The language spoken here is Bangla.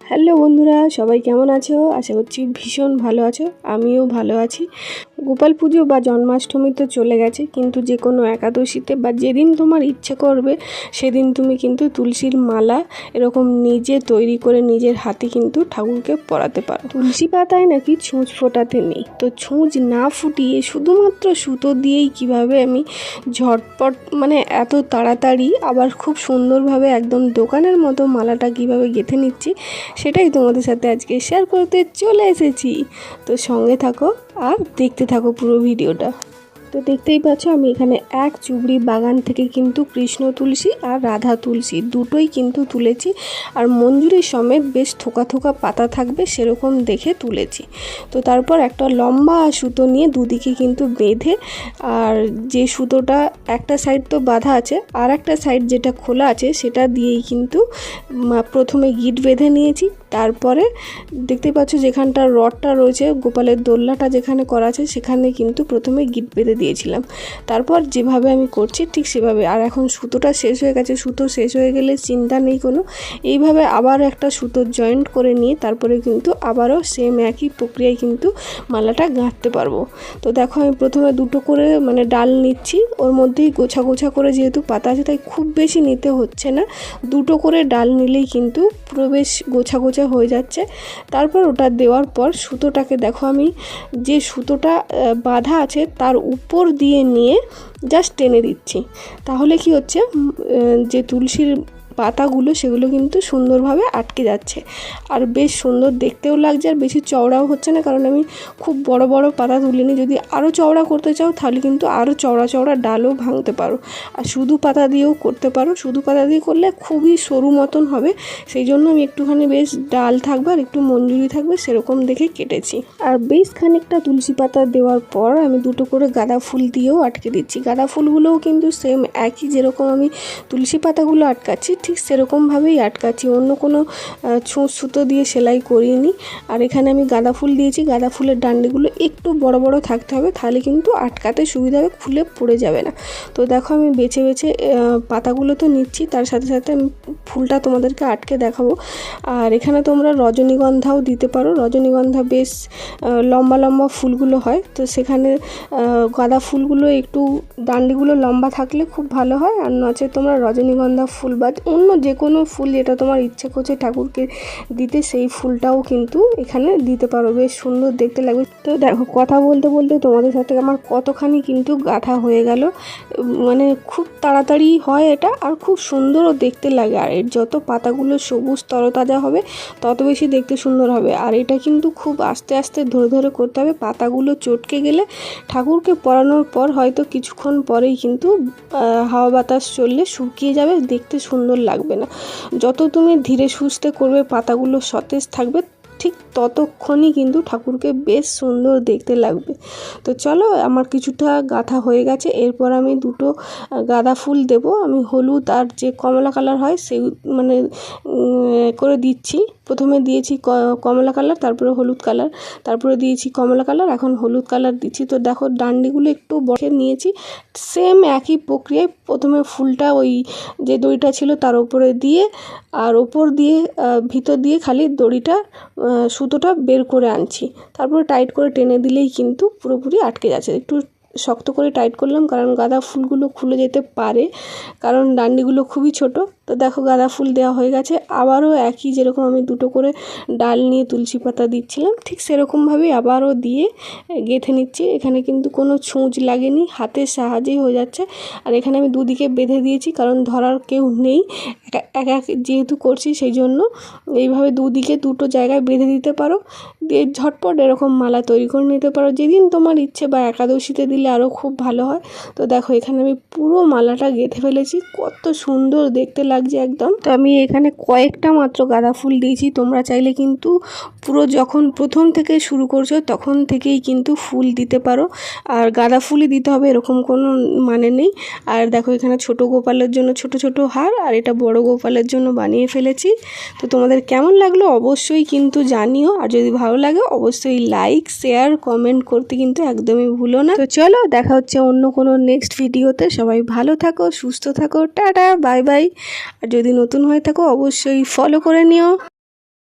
হ্যালো বন্ধুরা, সবাই কেমন আছো? আশা করছি ভীষণ ভালো আছো। আমিও ভালো আছি। গোপাল পুজো বা জন্মাষ্টমী তো চলে গেছে, কিন্তু যে কোনো একাদশীতে বা যেদিন তোমার ইচ্ছে করবে, সেদিন তুমি কিন্তু তুলসীর মালা এরকম নিজে তৈরি করে নিজের হাতে কিন্তু ঠাকুরকে পরাতে পারো। তুলসী পাতায় নাকি ছুঁচ ফোটাতে নেই। তো ছুঁচ না ফুটিয়ে শুধুমাত্র সুতো দিয়েই কীভাবে আমি ঝটপট মানে এত তাড়াতাড়ি আবার খুব সুন্দরভাবে একদম দোকানের মতো মালাটা কীভাবে গেঁথে নিচ্ছি সেটাই তোমাদের সাথে আজকে শেয়ার করতে চলে এসেছি। তো সঙ্গে থাকো আর দেখতে থাকো পুরো ভিডিওটা তো দেখতেই পাচ্ছ, আমি এখানে এক চুবড়ি বাগান থেকে কিন্তু কৃষ্ণ তুলসী আর রাধা তুলসী দুটোই কিন্তু তুলেছি। আর মঞ্জুরির সমেত বেশ থোকা থোকা পাতা থাকবে সেরকম দেখে তুলেছি। তো তারপর একটা লম্বা সুতো নিয়ে দুদিকে কিন্তু বেঁধে আর যে সুতোটা একটা সাইড তো বাঁধা আছে, আর একটা সাইড যেটা খোলা আছে সেটা দিয়েই কিন্তু প্রথমে গিট বেঁধে নিয়েছি। তারপরে দেখতে পাচ্ছ যেখানটা রডটা রয়েছে, গোপালের দোল্লাটা যেখানে করা আছে সেখানে কিন্তু প্রথমে গিট বেঁধে দিয়েছিলাম। তারপর যেভাবে আমি করছি ঠিক সেভাবে। আর এখন সুতোটা শেষ হয়ে গেছে। সুতো শেষ হয়ে গেলে চিন্তা নেই কোনো। এইভাবে আবার একটা সুতো জয়েন্ট করে নিয়ে তারপরে কিন্তু আবারও সেম একই প্রক্রিয়ায় কিন্তু মালাটা গাঁথতে পারব। তো দেখো আমি প্রথমে দুটো করে মানে ডাল নিচ্ছি। ওর মধ্যেই গোছা গোছা করে যেহেতু পাতা আছে, তাই খুব বেশি নিতে হচ্ছে না। দুটো করে ডাল নিলেই কিন্তু পুরো বেশ গোছা গোছা হয়ে যাচ্ছে। তারপর ওটা দেওয়ার পর সুতোটাকে দেখো আমি যে সুতোটা বাঁধা আছে তার উপর দিয়ে নিয়ে জাস্ট টেনে দিচ্ছি। তাহলে কি হচ্ছে? যে তুলসীর পাতাগুলো সেগুলো কিন্তু সুন্দরভাবে আটকে যাচ্ছে। আর বেশ সুন্দর দেখতেও লাগছে আর বেশি চওড়াও হচ্ছে না, কারণ আমি খুব বড় বড় পাতা তুলিনি। যদি আরও চওড়া করতে চাও, তাহলে কিন্তু আরও চওড়া চওড়া ডালও ভাঙতে পারো। আর শুধু পাতা দিয়েও করতে পারো, শুধু পাতা দিয়ে করলে খুবই সরু মতন হবে। সেই জন্য আমি একটুখানি বেশ ডাল থাকবে আর একটু মঞ্জুরি থাকবে, সেরকম দেখে কেটেছি। আর বেশ খানিকটা তুলসী পাতা দেওয়ার পর আমি দুটো করে গাঁদা ফুল দিয়েও আটকে দিচ্ছি। গাঁদা ফুলগুলোও কিন্তু সেম একই যেরকম আমি তুলসী পাতাগুলো আটকাচ্ছি ঠিক সেরকমভাবেই আটকাচ্ছি। অন্য কোনো ছুঁচ সুতো দিয়ে সেলাই করিনি। আর এখানে আমি গাঁদা ফুল দিয়েছি। গাঁদা ফুলের ডান্ডিগুলো একটু বড় বড় থাকতে হবে, তাহলে কিন্তু আটকাতে সুবিধা হবে, খুলে পড়ে যাবে না। তো দেখো আমি বেছে বেছে পাতাগুলো তো নিচ্ছি, তার সাথে সাথে আমি ফুলটা তোমাদেরকে আটকে দেখাবো। আর এখানে তোমরা রজনীগন্ধাও দিতে পারো। রজনীগন্ধা বেশ লম্বা লম্বা ফুলগুলো হয়। তো সেখানে গাঁদা ফুলগুলো একটু, ডান্ডিগুলো লম্বা থাকলে খুব ভালো হয়। আর নচে তোমরা রজনীগন্ধা ফুল বা অন্য যে কোনো ফুল যেটা তোমার ইচ্ছে করছে ঠাকুরকে দিতে, সেই ফুলটাও কিন্তু এখানে দিতে পারো। বেশ সুন্দর দেখতে লাগবে। তো দেখো, কথা বলতে বলতে তোমাদের সাথে আমার কতখানি কিন্তু গাঁথা হয়ে গেল। মানে খুব তাড়াতাড়ি হয় এটা আর খুব সুন্দরও দেখতে লাগে। আর এর যত পাতাগুলো সবুজ তরতাজা হবে, তত বেশি দেখতে সুন্দর হবে। আর এটা কিন্তু খুব আস্তে আস্তে ধরে ধরে করতে হবে। পাতাগুলো চটকে গেলে ঠাকুরকে পরানোর পর হয়তো কিছুক্ষণ পরেই কিন্তু হাওয়া বাতাস চললে শুকিয়ে যাবে, দেখতে সুন্দর লাগবে না। যত তুমি ধীরে সুস্থে করবে, পাতাগুলো সতেজ থাকবে, ঠিক ততক্ষণই কিন্তু ঠাকুরকে বেশ সুন্দর দেখতে লাগবে। তো চলো, আমার কিছুটা গাঁথা হয়ে গেছে। এরপর আমি দুটো গাঁদা ফুল দেব। আমি হলুদ আর যে কমলা কালার হয়, সেই মানে করে দিচ্ছি। প্রথমে দিয়েছি কমলা কালার, তারপরে হলুদ কালার, তারপরে দিয়েছি কমলা কালার, এখন হলুদ কালার দিচ্ছি। তো দেখো ডান্ডিগুলো একটু বসে নিয়েছি। সেম একই প্রক্রিয়ায় প্রথমে ফুলটা ওই যে দড়িটা ছিল তার উপরে দিয়ে আর ওপর দিয়ে ভিতর দিয়ে খালি দড়িটা সুতোটা বের করে আনছি। তারপরে টাইট করে টেনে দিলেই কিন্তু পুরোপুরি আটকে যাচ্ছে। একটু শক্ত করে টাইট করলাম, কারণ গাঁদা ফুলগুলো খুলে যেতে পারে, কারণ ডান্ডিগুলো খুবই ছোট। তো দেখো গাঁদা ফুল দেওয়া হয়ে গেছে। আবারও একই যেরকম আমি দুটো করে ডাল নিয়ে তুলসী পাতা দিচ্ছিলাম, ঠিক সেরকমভাবেই আবারও দিয়ে গেঁথে নিচ্ছি। এখানে কিন্তু কোনো ছুঁচ লাগেনি, হাতের সাহায্যেই হয়ে যাচ্ছে। আর এখানে আমি দুদিকে বেঁধে দিয়েছি, কারণ ধরার কেউ নেই। একা একা যেহেতু করছি সেই জন্য এইভাবে দুদিকে দুটো জায়গায় বেঁধে দিতে পারো। দিয়ে ঝটপট এরকম মালা তৈরি করে নিতে পারো। যেদিন তোমার ইচ্ছে বা একাদশীতে দিলে আরও খুব ভালো হয়। তো দেখো, এখানে আমি পুরো মালাটা গেঁথে ফেলেছি। কত সুন্দর দেখতে লাগছে একদম। তো আমি এখানে কয়েকটা মাত্র গাঁদা ফুল দিয়েছি। তোমরা চাইলে কিন্তু পুরো যখন প্রথম থেকে শুরু করছ, তখন থেকেই কিন্তু ফুল দিতে পারো। আর গাঁদা ফুলই দিতে হবে, এরকম কোনো মানে নেই। আর দেখো, এখানে ছোট গোপালের জন্য ছোট ছোট হার, আর এটা বড় গোপালের জন্য বানিয়ে ফেলেছি। তো তোমাদের কেমন লাগল অবশ্যই কিন্তু জানিও। আর যদি ভালো লাগে অবশ্যই লাইক শেয়ার কমেন্ট করতে কিন্তু একদমই ভুলো না। তো চলো দেখা হচ্ছে অন্য কোনো নেক্সট ভিডিওতে সবাই ভালো থাকো, সুস্থ থাকো, টাটা বাই বাই আর যদি নতুন হয়ে থাকো, অবশ্যই ফলো করে নিও।